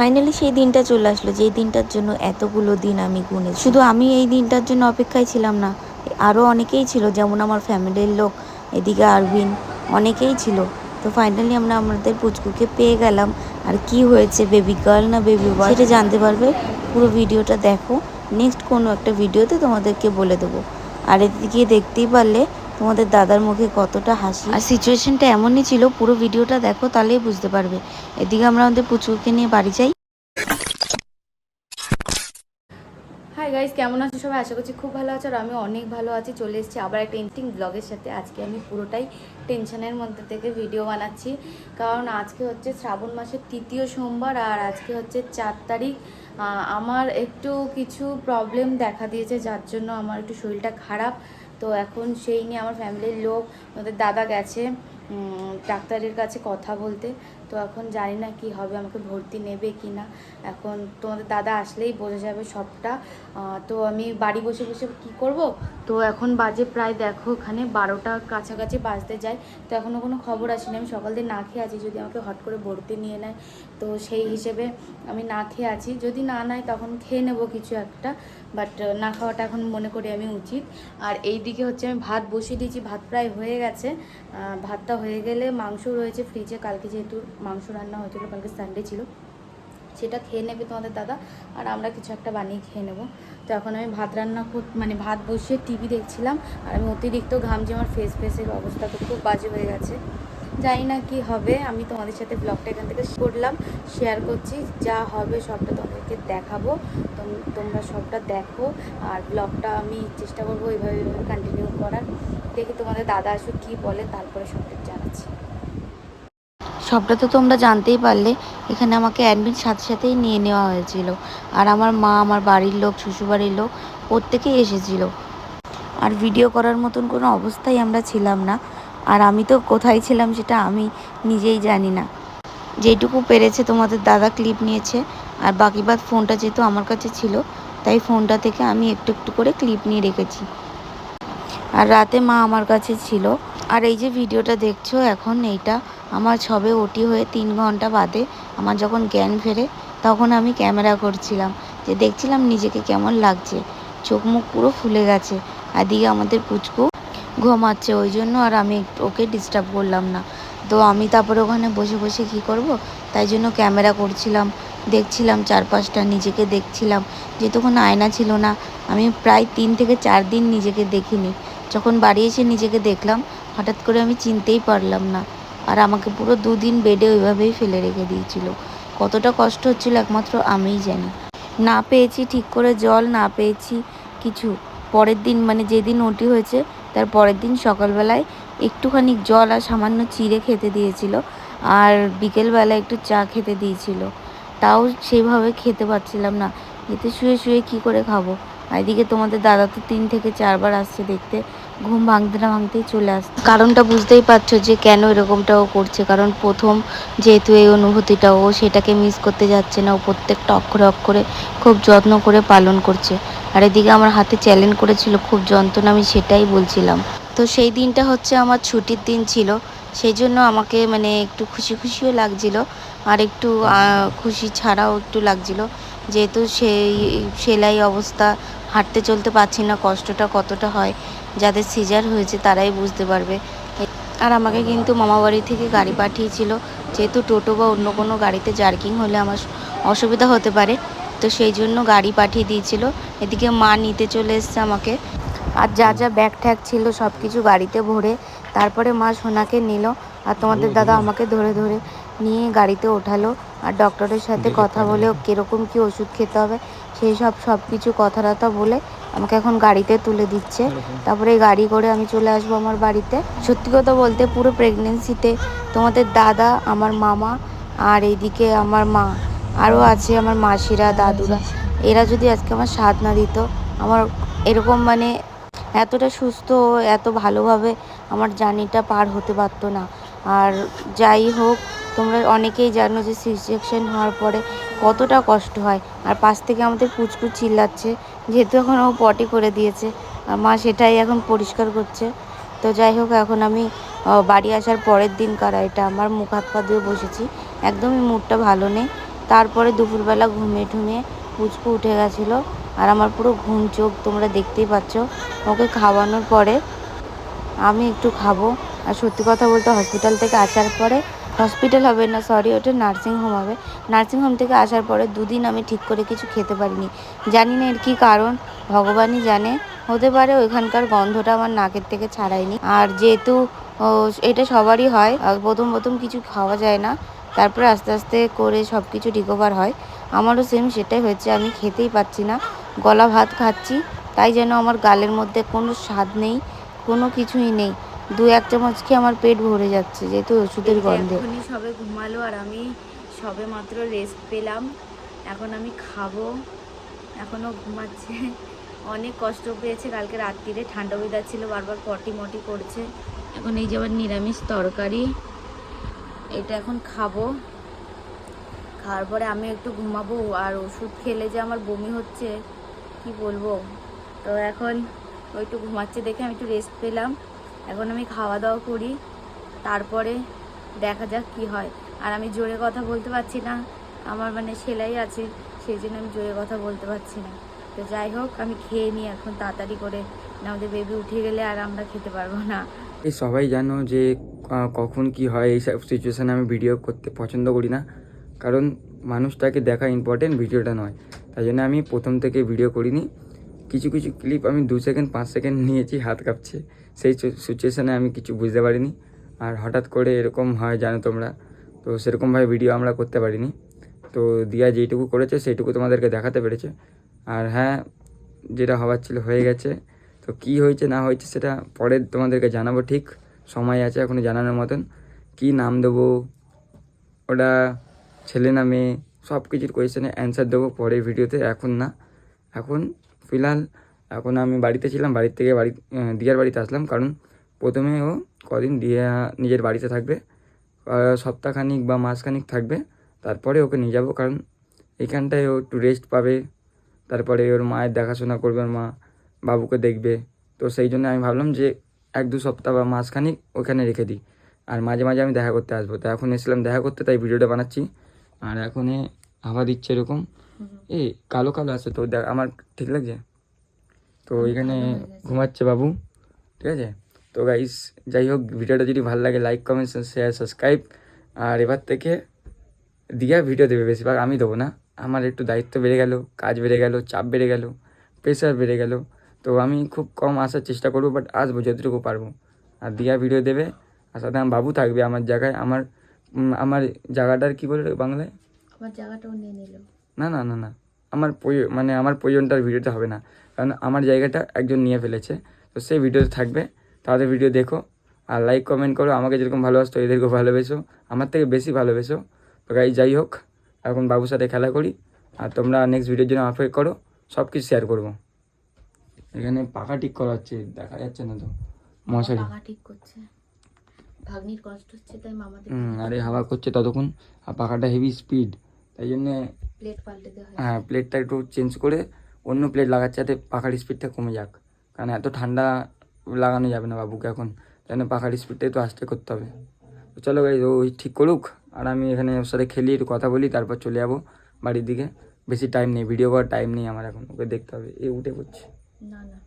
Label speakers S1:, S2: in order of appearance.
S1: Finally সেই দিনটা চলে আসলো যেই দিনটার জন্য এতগুলো দিন আমি গুনে শুধু আমি এই দিনটার জন্য অপেক্ষায় ছিলাম না আরও অনেকেই ছিল, যেমন আমার ফ্যামিলির লোক, এদিকে আরবিন অনেকেই ছিল। তো ফাইনালি আমরা আমাদের পুচকুকে পেয়ে গেলাম। আর কি হয়েছে বেবি গার্ল না বেবি বয় সেটা জানতে পারবে। পুরো ভিডিওটা দেখো। নেক্সট কোনো একটা ভিডিওতে তোমাদেরকে বলে দেবো। আর এদিকে দেখতেই পারলে তোমাদের দাদার মুখে কতটা হাসি। আর সিচুয়েশনটা এমনই ছিল, পুরো ভিডিওটা দেখো তাহলেই বুঝতে পারবে। এদিকে আমরা আমাদের পুচকুকে নিয়ে বাড়ি যাই।
S2: হাই গাইস কেমন আছো সবাই? আশা করছি খুব ভালো আছো আর আমি অনেক ভালো আছি। চলে এসেছি আবার একটা ইন্টিং ব্লগের সাথে। আজকে আমি পুরোটাই টেনশনের মধ্যে থেকে ভিডিও বানাচ্ছি। কারণ আজকে হচ্ছে শ্রাবণ মাসের তৃতীয় সোমবার আর আজকে হচ্ছে চার তারিখ। আমার একটু কিছু প্রবলেম দেখা দিয়েছে, যার জন্য আমার একটু শরীরটা খারাপ। তো এখন সেই নিয়ে আমার ফ্যামিলির লোক আমাদের দাদা গেছে ডাক্তারের কাছে কথা বলতে। তো এখন জানি না কি হবে, আমাকে ভর্তি নেবে কি না। এখন তোমাদের দাদা আসলেই বোঝা যাবে সবটা। তো আমি বাড়ি বসে বসে কি করব? তো এখন বাজে প্রায় দেখো ওখানে বারোটা কাছাকাছি বাজতে যায়। তো এখনও কোনো খবর আসেনি। আমি সকাল দিয়ে না খেয়ে আছি, যদি আমাকে হট করে ভর্তি নিয়ে নেয়। তো সেই হিসেবে আমি না খেয়ে আছি। যদি না নেয় তখন খেয়ে নেব কিছু একটা। বাট না খাওয়াটা এখন মনে করি আমি উচিত। আর এই দিকে হচ্ছে আমি ভাত বসিয়ে দিয়েছি, ভাত প্রায় হয়ে গেছে। ভাতটা হয়ে গেলে মাংস রয়েছে ফ্রিজে কালকে যেহেতু মাংস রান্না হয়েছিল, কালকে সানডে ছিল। সেটা খেয়ে নেবে তোমাদের দাদা, আর আমরা কিছু একটা বানিয়ে খেয়ে নেব। তো এখন আমি ভাত রান্না মানে ভাত বসিয়ে টিভি দেখছিলাম, আর আমি অতিরিক্ত ঘামছি আমার ফেস ফেসের অবস্থা তো খুব বাজে হয়ে গেছে। জানি না কি হবে। আমি তোমাদের সাথে ব্লগটা এখান থেকে করলাম শেয়ার করছি, যা হবে সবটা তোমাদেরকে দেখাবো। তোমরা সবটা দেখো, আর ব্লগটা আমি চেষ্টা করব এইভাবে এইভাবে কন্টিনিউ করার। দেখি তোমাদের দাদা আসুক কী বলে, তারপরে সবটা জানাচ্ছি।
S1: সবটা তো তোমরা জানতেই পারলে, এখানে আমাকে অ্যাডমিট সাথে সাথেই নিয়ে নেওয়া হয়েছিল। আর আমার মা, আমার বাড়ির লোক, শ্বশুরবাড়ির লোক প্রত্যেকেই এসেছিল। আর ভিডিও করার মতন কোনো অবস্থায় আমরা ছিলাম না। আর আমি তো কোথায় ছিলাম সেটা আমি নিজেই জানি না। যেটুকু পেরেছে তোমাদের দাদা ক্লিপ নিয়েছে, আর বাকি বাদ ফোনটা যেহেতু আমার কাছে ছিল, তাই ফোনটা থেকে আমি একটু একটু করে ক্লিপ নিয়ে রেখেছি। আর রাতে মা আমার কাছে ছিল। আর এই যে ভিডিওটা দেখছ এখন, এইটা আমার ছবে ওটি হয়ে তিন ঘণ্টা বাদে আমার যখন জ্ঞান ফেরে, তখন আমি ক্যামেরা করছিলাম যে দেখছিলাম নিজেকে কেমন লাগছে। চোখ মুখ পুরো ফুলে গেছে। আর দিকে আমাদের পুচকু ঘুমাচ্ছে, ওই জন্য আর আমি ওকে ডিস্টার্ব করলাম না। তো আমি তারপরে ওখানে বসে বসে কি করব? তাই জন্য ক্যামেরা করছিলাম, দেখছিলাম চারপাশটা, নিজেকে দেখছিলাম। যেহেতু কোনো আয়না ছিল না, আমি প্রায় তিন থেকে চার দিন নিজেকে দেখিনি। যখন বাড়ি এসে নিজেকে দেখলাম, হঠাৎ করে আমি চিনতেই পারলাম না। আর আমাকে পুরো দুদিন বেডে ওইভাবেই ফেলে রেখে দিয়েছিল। কতটা কষ্ট হচ্ছিল একমাত্র আমিই জানি। না পেয়েছি ঠিক করে জল, না পেয়েছি কিছু। পরের দিন মানে যেদিন ওটি হয়েছে তার পরের দিন সকালবেলায় একটুখানি জল আর সামান্য চিড়ে খেতে দিয়েছিল আর বিকেলবেলা একটু চা খেতে দিয়েছিল। তাও সেইভাবে খেতে পারছিলাম না। এতে শুয়ে শুয়ে কি করে খাব? এদিকে তোমাদের দাদা তো তিন থেকে চারবার আসছে দেখতে। ঘুম ভাঙতে না ভাঙতেই চলে আসছে। কারণটা বুঝতেই পারছ যে কেন এরকমটা ও করছে। কারণ প্রথম যেহেতু এই অনুভূতিটা, ও সেটাকে মিস করতে যাচ্ছে না। ও প্রত্যেকটা অক্ষরে অক্ষরে খুব যত্ন করে পালন করছে। আর এদিকে আমার হাতে চ্যালেঞ্জ করেছিল, খুব যন্ত্রণা আমি সেটাই বলছিলাম। তো সেই দিনটা হচ্ছে আমার ছুটির দিন ছিল, সেই জন্য আমাকে মানে একটু খুশি খুশিও লাগছিল, আর একটু খুশি ছাড়াও একটু লাগছিল। যেহেতু সেই, সেলাই অবস্থা, হাঁটতে চলতে পারছি না, কষ্টটা কতটা হয়, যাদের সিজার হয়েছে তারাই বুঝতে পারবে। আর আমাকে কিন্তু মামাবাড়ি থেকে গাড়ি পাঠিয়েছিল, যেহেতু টোটো বা অন্য কোনো গাড়িতে জার্কিং হলে আমার অসুবিধা হতে পারে। তো সেই জন্য গাড়ি পাঠিয়ে দিয়েছিল। এদিকে মা নিতে চলে এসছে আমাকে। আর যা যা ব্যাগ ট্যাগ ছিল সব কিছু গাড়িতে ভরে তারপরে মা সোনাকে নিল আর তোমাদের দাদা আমাকে ধরে ধরে নিয়ে গাড়িতে ওঠালো। আর ডক্টরের সাথে কথা বলে কীরকম কী ওষুধ খেতে হবে সেই সব সব কিছু কথা টথা বলে আমাকে এখন গাড়িতে তুলে দিচ্ছে। তারপরে এই গাড়ি করে আমি চলে আসব আমার বাড়িতে। সত্যি কথা বলতে পুরো প্রেগনেন্সিতে তোমাদের দাদা আমার মামা আর এইদিকে আমার মা আরও আছে আমার মাসিরা, দাদুরা। এরা যদি আজকে আমার স্বাদ না দিত, আমার এরকম মানে এতটা সুস্থ, এত ভালোভাবে আমার জার্নিটা পার হতে পারতো না। আর যাই হোক, তোমরা অনেকেই জানো যে সি সেকশন হওয়ার পরে কতটা কষ্ট হয়। আর পাশ থেকে আমাদের পুচকুচ চিল্লাচ্ছে, যেহেতু এখন ও পটি করে দিয়েছে। আর মা সেটাই এখন পরিষ্কার করছে। তো যাই হোক, এখন আমি বাড়ি আসার পরের দিন কারা, এটা আমার মুখ হাত পা দিয়ে বসেছি। একদমই মুডটা ভালো নেই। তারপরে দুপুরবেলা ঘুমিয়ে ঠুমিয়ে পুচকু উঠে গেছিল। আর আমার পুরো ঘুম চোখ তোমরা দেখতেই পাচ্ছ। ওকে খাওয়ানোর পরে আমি একটু খাব। আর সত্যি কথা বলতে হসপিটাল থেকে আসার পরে হসপিটাল হবে না সরি ওটা নার্সিং হোম হবে। নার্সিং হোম থেকে আসার পরে দুদিন আমি ঠিক করে কিছু খেতে পারিনি। জানি না এর কী কারণ, ভগবানই জানে। হতে পারে ওইখানকার গন্ধটা আমার নাকের থেকে ছাড়ায়নি। আর যেহেতু এটা সবারই হয় প্রথম প্রথম কিছু খাওয়া যায় না। তারপরে আস্তে আস্তে করে সব কিছু রিকভার হয়। আমারও সেম সেটাই হয়েছে আমি খেতেই পাচ্ছি না। গলা ভাত খাচ্ছি তাই যেন আমার গালের মধ্যে কোনো স্বাদ নেই কোনো কিছুই নেই। দু এক চামচ খেয়ে আমার পেট ভরে যাচ্ছে যেহেতু ওষুধের গন্ধে।
S2: সবে ঘুমালো আর আমি সবে মাত্র রেস্ট পেলাম। এখন আমি খাব। এখনও ঘুমাচ্ছে। অনেক কষ্ট পেয়েছে কালকে রাত্রিরে ঠান্ডা ওয়েদার ছিল বারবার পটি মটি করছে। এখন এই যে আবার নিরামিষ তরকারি। এটা এখন খাব। খাওয়ার পরে আমি একটু ঘুমাবো আর ওষুধ খেলে যে আমার বমি হচ্ছে, কি বলব? তো এখন ও একটু ঘুমাচ্ছে দেখে আমি একটু রেস্ট পেলাম। এখন আমি খাওয়া দাওয়া করি, তারপরে দেখা যাক কি হয়। আর আমি জোরে কথা বলতে পারছি না, আমার মানে সেলাই আছে, সেই জন্য আমি জোরে কথা বলতে পারছি না। তো যাই হোক, আমি খেয়ে নিই এখন তাড়াতাড়ি করে আমাদের বেবি উঠে গেলে আর আমরা খেতে পারব না।
S3: সবাই জানো যে কখন কি হয়, এই সব সিচুয়েশানে আমি ভিডিও করতে পছন্দ করি না। কারণ মানুষটাকে দেখা ইম্পর্টেন্ট ভিডিওটা নয়। তাই জন্য আমি প্রথম থেকে ভিডিও করিনি। কিছু কিছু ক্লিপ আমি দু সেকেন্ড পাঁচ সেকেন্ড নিয়েছি, হাত কাঁপছে। সেই সিচুয়েশানে আমি কিছু বুঝতে পারিনি। আর হঠাৎ করে এরকম হয়, জানো তোমরা। তো সেরকমভাবে ভিডিও আমরা করতে পারিনি। তো দিয়া যেইটুকু করেছে, সেইটুকু তোমাদেরকে দেখাতে পেরেছে। আর হ্যাঁ যেটা হওয়ার ছিল হয়ে গেছে। তো কি হয়েছে, না হয়েছে সেটা পরে তোমাদেরকে জানাব, ঠিক? সময় আছে এখনও জানানোর মতন। কি নাম দেবো? ওটা ছেলে না মেয়ে? সব কিছুর কোয়েশ্চেনে অ্যান্সার দেবো পরে ভিডিওতে, এখন না। এখন ফিলহাল, এখন আমি বাড়িতে ছিলাম, বাড়ির থেকে বাড়ি দিয়ার বাড়িতে আসলাম। কারণ প্রথমে ও কদিন দিয়া নিজের বাড়িতে থাকবে সপ্তাহখানিক বা মাসখানিক থাকবে। তারপরে ওকে নিয়ে যাব, কারণ এখানটায় ও একটু রেস্ট পাবে। তারপরে ওর মায়ের দেখাশোনা করবে ওর মা। বাবুকে দেখবে। তো সেই জন্য আমি ভাবলাম যে এক দু সপ্তাহ বা মাসখানিক ওখানে রেখে দিই। আর মাঝে মাঝে আমি দেখা করতে আসব। তো এখন এসেছিলাম দেখা করতে তাই ভিডিওটা বানাচ্ছি। আর এখন হাওয়া দিচ্ছে এরকম। এ কালো কালো আছে তো দেখ আমার ঠিক লাগছে? তো এখানে ঘুমাচ্ছে বাবু। ঠিক আছে? তো গাইস যাই হোক ভিডিওটা যদি ভালো লাগে লাইক কমেন্ট শেয়ার সাবস্ক্রাইব আর এবার থেকে দিয়া ভিডিও দেবে বেশিরভাগ আমি দেবো না। আমার একটু দায়িত্ব বেড়ে গেল কাজ বেড়ে গেল চাপ বেড়ে গেল প্রেশার বেড়ে গেল। তো আমি খুব কম আসার চেষ্টা করব বাট আসব যতটুকু পারব। আর দিয়া ভিডিও দেবে আর সাথে আমার বাবু থাকবে আমার জায়গায় আমার আমার জায়গাটার কি বলে বাংলায়?
S2: আমার জায়গাটাও নিয়ে নিল।
S3: না না না না আমার মানে আমার প্রয়োজনটার ভিডিওতে হবে না। কারণ আমার জায়গাটা একজন নিয়ে ফেলেছে তো সেই ভিডিওতে থাকবে তাদের ভিডিও দেখো আর লাইক কমেন্ট করো আমাকে যেরকম ভালোবাসতো এদেরকেও ভালোবেসো আমার থেকে বেশি ভালোবেসো। তো গাই যাই হোক এখন বাবুর সাথে খেলা করি আর তোমরা নেক্সট ভিডিওর জন্য অপেক্ষা করো সব কিছু শেয়ার করব। এখানে পাখা ঠিক করা হচ্ছে দেখা যাচ্ছে না তো। মশারি।
S2: পাখা ঠিক করছে। ভাগ্নির কষ্ট হচ্ছে তাই মামাদের
S3: আরে হাওয়া করছে ততক্ষণ। আর পাখাটা হেভি স্পিড তাই জন্যে
S2: প্লেট পাল্টে হয়
S3: হ্যাঁ প্লেটটা একটু চেঞ্জ করে অন্য প্লেট লাগাচ্ছে যাতে পাখার স্পিডটা কমে যাক। কারণ এত ঠান্ডা লাগানো যাবে না বাবুকে এখন। তাই জন্য পাখার স্পিডটা একটু আস্তে করতে হবে। তো চলো গাই ও ঠিক করুক। আর আমি এখানে ওর সাথে খেলি একটু কথা বলি তারপর চলে যাব বাড়ির দিকে। বেশি টাইম নেই ভিডিও করার টাইম নেই আমার এখন। ওকে দেখতে হবে। এ উঠে পড়ছে।
S2: না না